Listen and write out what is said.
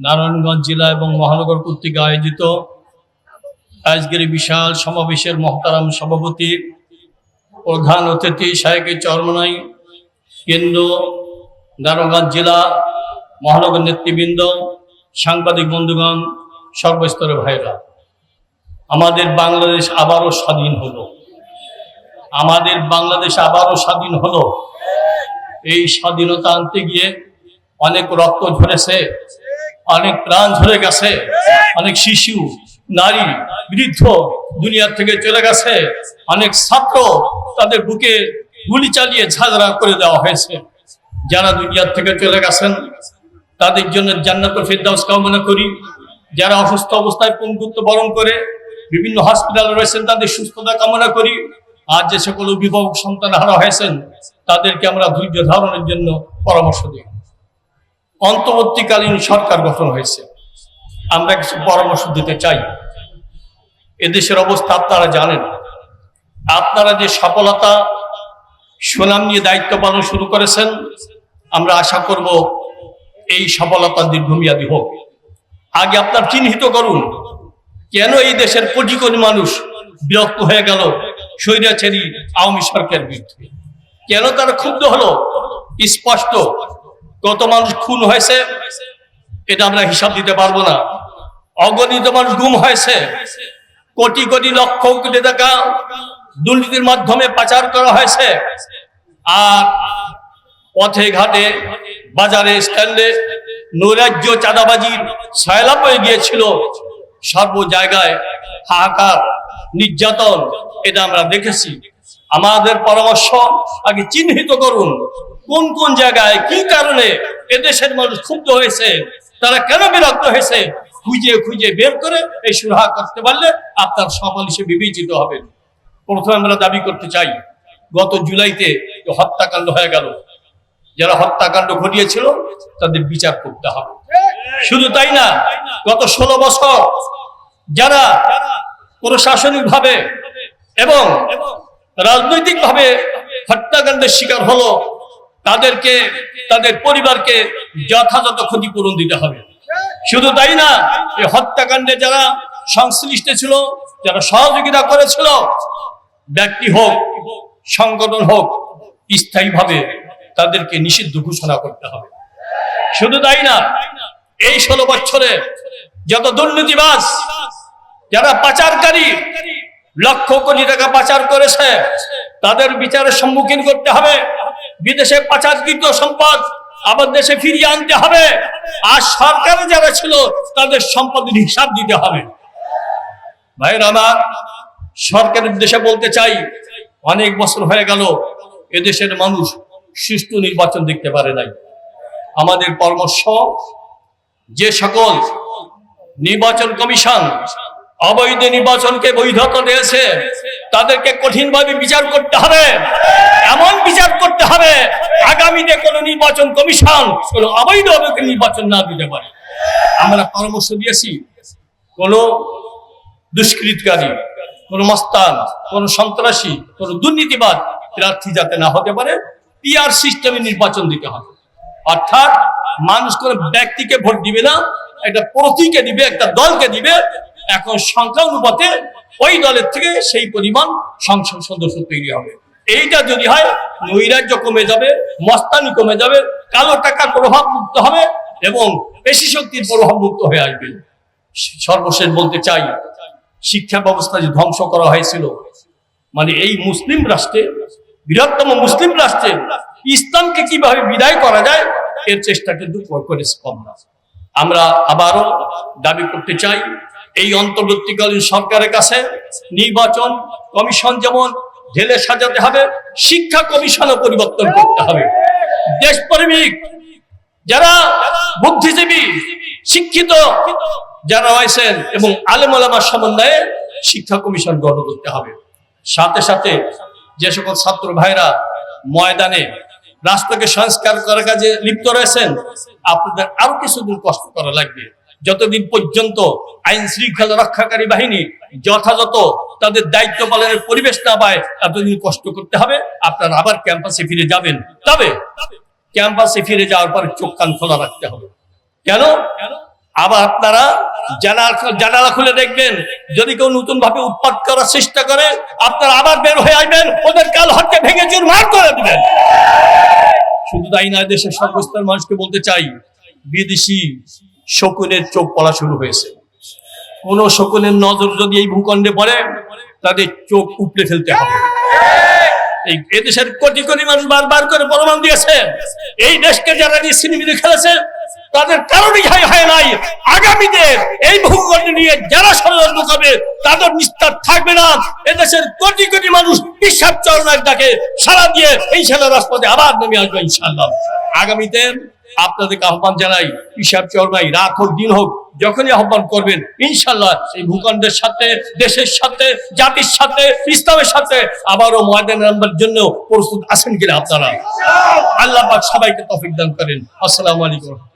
নারায়ণগঞ্জ জেলা এবং মহানগর কর্তৃক আয়োজিত আজকের বিশাল সমাবেশের মহতারাম সভাপতি, প্রধান অতিথি শাহেকের চরমনাই, কেন্দ্র, নারায়ণগঞ্জ জেলা, মহানগর নেতৃবৃন্দ, সাংবাদিক বন্ধুগণ, সর্বস্তরের ভাইরা আমাদের বাংলাদেশ আবারও স্বাধীন হলো। আমাদের বাংলাদেশ আবারও স্বাধীন হলো। এই স্বাধীনতা আনতে গিয়ে অনেক রক্ত ঝরেছে। অনেক প্রাণ ঝরে গেছে, অনেক শিশু, নারী, বৃদ্ধ দুনিয়ার থেকে চলে গেছে। অনেক ছাত্র তাদের বুকে গুলি চালিয়ে ঝাগড়া করে দেওয়া হয়েছে। যারা দুনিয়ার থেকে চলে গেছেন, তাদের জন্য জান্নাত ফেরদাউস কামনা করি। যারা অসুস্থ অবস্থায় পঙ্গুত্ব বরণ করে, বিভিন্ন হসপিটালে রয়েছেন, তাদের সুস্থতা কামনা করি। আর যে সকল অভিভাবক সন্তান হারা হয়েছেন, তাদেরকে আমরা ধৈর্য ধারণের জন্য পরামর্শ দিই। অন্তর্বর্তীকালীন সরকার গঠন হয়েছে। আমরা কিছু পরামর্শ দিতে চাই। এদেশের অবস্থা আপনারা জানেন। আপনারা যে সফলতা, সুনাম নিয়ে দায়িত্ব পালন শুরু করেছেন, আমরা আশা করব এই সফলতা দীর্ঘমেয়াদী হোক। আগে আপনার চিহ্নিত করুন, কেন এই দেশের কোটি কোটি মানুষ বিরক্ত হয়ে গেল স্বৈরাচারী আওয়ামী সরকারের বিরুদ্ধে? কেন তারা ক্ষুব্ধ হলো? স্পষ্ট। কত মানুষ খুন হয়েছে, এটা আমরা হিসাব দিতে পারব না। অগণিত মানুষ গুম হয়েছে, কোটি কোটি লক্ষ কোটি টাকা দুর্নীতির মাধ্যমে পাচার করা হয়েছে। আর পথে ঘাটে, বাজারে, স্ট্যান্ডে নৈরাজ্য চাঁদাবাজির সয়লাভ হয়ে গিয়েছিল। সর্ব জায়গায় হাহাকার, নির্যাতন, এটা আমরা দেখেছি। আমাদের পরামর্শ আগে চিহ্নিত করুন। কোন কোন জায়গায় কি কারণে এদেশের মানুষ ক্ষুব্ধ হয়েছে? তারা কেন বিরক্ত হয়েছে? খুঁজে খুঁজে বের করে এই সুরাহা করতে পারলে আপনার সফল হিসেবে বিবেচিত হবেন প্রথমে আমরা দাবি করতে চাই, গত জুলাইতে হত্যাকাণ্ড হয়ে গেল, যারা হত্যাকাণ্ড ঘটিয়েছিল, তাদের বিচার করতে হবে। শুধু তাই না, গত ষোলো বছর যারা প্রশাসনিক ভাবে এবং রাজনৈতিক ভাবে হত্যাকাণ্ডের শিকার হলো তাদেরকে, তাদের পরিবারকে যথাযথ ক্ষতিপূরণ দিতে হবে। শুধু তাই না, এই হত্যাকাণ্ডে যারা সংশ্লিষ্ট ছিল, যারা সহযোগিতা করেছিল, ব্যক্তি হোক, সংগঠন হোক, স্থায়ীভাবে তাদেরকে নিষিদ্ধ ঘোষণা করতে হবে। শুধু তাই না, এই ষোলো বছরে যত দুর্নীতিবাজ, যারা পাচারকারী, লক্ষ কোটি টাকা পাচার করেছে, তাদের বিচারের সম্মুখীন করতে হবে। বিদেশে পাচারকৃত সম্পদ আবার দেশে ফিরিয়ে আনতে হবে। আর সরকারে যারা ছিল, তাদের সম্পদের হিসাব দিতে হবে। ভাইয়ের আমার সরকারের দেশে বলতে চাই, অনেক বছর হয়ে গেল, এদেশের মানুষ সুষ্ঠু নির্বাচন দেখতে পারে নাই। আমাদের পরামর্শ, যে সকল নির্বাচন কমিশন অবৈধ নির্বাচনকে বৈধতা দিয়েছে। তাদেরকে কঠিনভাবে বিচার করতে হবে। এমন বিচার করতে হবে, আগামীতে কোন নির্বাচন কমিশন, কোন অবৈধভাবে নির্বাচন না দিতে পারে। আমরা পরামর্শ দিয়েছি, কোন দুষ্কৃতকারী, কোন মস্তান, কোন সন্ত্রাসী, কোন দুর্নীতিবাদ প্রার্থী যাতে না হতে পারে পিআর সিস্টেমে নির্বাচন দিতে হবে। অর্থাৎ মানুষ কোন ব্যক্তিকে ভোট দিবে না, একটা প্রতীকে দিবে, একটা দলকে দিবে এখন সংখ্যা অনুপাতে ওই দলের থেকে সেই পরিমাণ সংসদ সদস্য তৈরি হবে। এইটা যদি হয়, নৈরাজ্য কমে যাবে, মস্তানি কমে যাবে, কালো টাকার প্রভাব মুক্ত হবে এবং পেশি শক্তির প্রভাব মুক্ত হয়ে আসবে। সর্বশেষ বলতে চাই, শিক্ষা ব্যবস্থা যে ধ্বংস করা হয়েছিল মানে এই মুসলিম রাষ্ট্রে, বৃহত্তম মুসলিম রাষ্ট্রে ইসলামকে কীভাবে বিদায় করা যায়, এর চেষ্টা কিন্তু করেছে আমরা আবারও দাবি করতে চাই এই অন্তর্বর্তীকালীন সরকারের কাছে নির্বাচন কমিশন যেমন ঢেলে সাজাতে হবে, শিক্ষা কমিশনও পরিবর্তন করতে হবে। দেশপ্রেমিক যারা বুদ্ধিজীবী, শিক্ষিত যারা রয়েছেন এবং আলেমালামার সমন্বয়ে শিক্ষা কমিশন গঠন করতে হবে। সাথে সাথে যে সকল ছাত্র ভাইরা ময়দানে রাষ্ট্রকে সংস্কার করার কাজে লিপ্ত রয়েছেন, আপনাদের আরও কিছুদিন কষ্ট করা লাগবে। যতদিন পর্যন্ত আইন শৃঙ্খলা রক্ষাকারী বাহিনী যথাযথ তাদের দায়িত্ব পালনের পরিবেশ না পায়, এতদিন কষ্ট করতে হবে। আপনারা আবার ক্যাম্পাসে ফিরে যাবেন। তবে ক্যাম্পাসে ফিরে যাওয়ার পর চোখ কান খোলা রাখতে হবে। কেন? আবার আপনারা জানালা জানালা খুলে দেখবেন, যদি কেউ নতুন ভাবে উৎপাদ করার চেষ্টা করে, আপনারা আবার বের হয়ে আসবেন, ওদের কাল হাতকে ভেঙে চুরমার করে দিবেন। শুধু তাই না দেশের সর্বস্তর মানুষকে বলতে চাই, বিদেশি শকুনের চোখ পড়া শুরু হয়েছে। কোন শকুনের নজর যদি এই ভূখণ্ডে পড়ে তাদের চোখ উপড়ে ফেলতে হবে। এই এদেশের কোটি কোটি মানুষ বারবার করে প্রমাণ দিয়েছে, এই দেশকে যারা নিয়ে সিনেমিনি খেলেছে, তাদের কারণই হয় হয় নাই। আগামীতে এই ভূখণ্ড নিয়ে যারা ষড়যন্ত্র করবে, তাদের নিস্তার থাকবে না। এদেশের কোটি কোটি মানুষ বিশ্বাস চরণার ডাকে সারা দিয়ে এই সালা রাজপথে আবার নেমে আসবে ইনশাল্লাহ আগামীতে আপনাদেরকে আহ্বান জানাই, হিসাব চরমাই রাত হোক, দিন হোক, যখনই আহ্বান করবেন ইনশাল্লাহ এই ভূখণ্ডের সাথে, দেশের সাথে, জাতির সাথে, ইসলামের সাথে আবারও ময়দান নাম্বার জন্য প্রস্তুত আছেন কিনা আপনারা? আল্লাহ সবাইকে তফিক দান করেন। আসসালামু আলাইকুম।